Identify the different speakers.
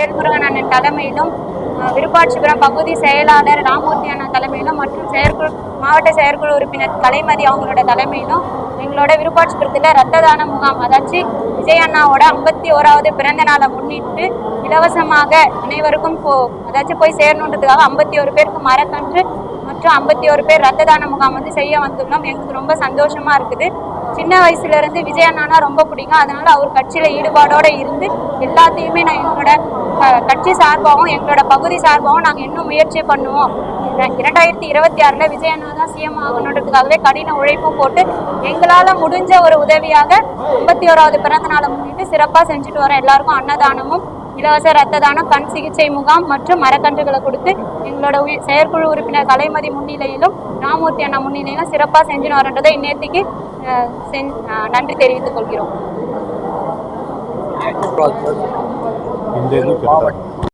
Speaker 1: வேல்முருகன் அண்ணன் தலைமையிலும் விருப்பாட்சிபுரம் பகுதி செயலாளர் ராமூர்த்தி அண்ணா தலைமையிலும் மற்றும் செயற்குழு மாவட்ட செயற்குழு உறுப்பினர் கலைமதி அவங்களோட தலைமையிலும் எங்களோட விருப்பாட்சிபுரத்தில் ரத்த தான முகாம் அதாச்சு விஜய் அண்ணாவோட ஐம்பத்தி ஓராவது பிறந்த நாளை முன்னிட்டு இலவசமாக அனைவருக்கும் போ அதாச்சும் போய் சேரணுன்றதுக்காக ஐம்பத்தி ஒரு பேருக்கு மரக்கன்று மற்றும் ஐம்பத்தி ஒரு பேர் ரத்த தான முகாம் வந்து செய்ய வந்துள்ளோம். எங்களுக்கு ரொம்ப சந்தோஷமா இருக்குது. சின்ன வயசுல இருந்து விஜய் அண்ணானா ரொம்ப பிடிக்கும். அதனால அவர் கட்சியில ஈடுபாடோட இருந்து எல்லாத்தையுமே நான் எங்களோட கட்சி சார்பாகவும் எங்களோட பகுதி சார்பாகவும் நாங்கள் இன்னும் முயற்சி பண்ணுவோம். இரண்டாயிரத்தி இருபத்தி ஆறில் விஜயண்ணா தான் சிஎம் ஆகணுன்றதுக்காகவே கடின உழைப்பும் போட்டு எங்களால் முடிஞ்ச ஒரு உதவியாக ஐம்பத்தி ஓராவது பிறந்த நாளை முன்னிட்டு சிறப்பாக செஞ்சுட்டு வரோம் எல்லாருக்கும் அன்னதானமும் இலவச ரத்த தானம் கண் சிகிச்சை முகாம் மற்றும் மரக்கன்றுகளை கொடுத்து எங்களோட உய- செயற்குழு உறுப்பினர் கலைமதி முன்னிலையிலும் ராமூர்த்தி அண்ணா முன்னிலையிலும் சிறப்பாக செஞ்சுன்னு வரன்றதை இந்நேரத்துக்கு நன்றி தெரிவித்துக் கொள்கிறோம்.
Speaker 2: Hindendo y Querétaro.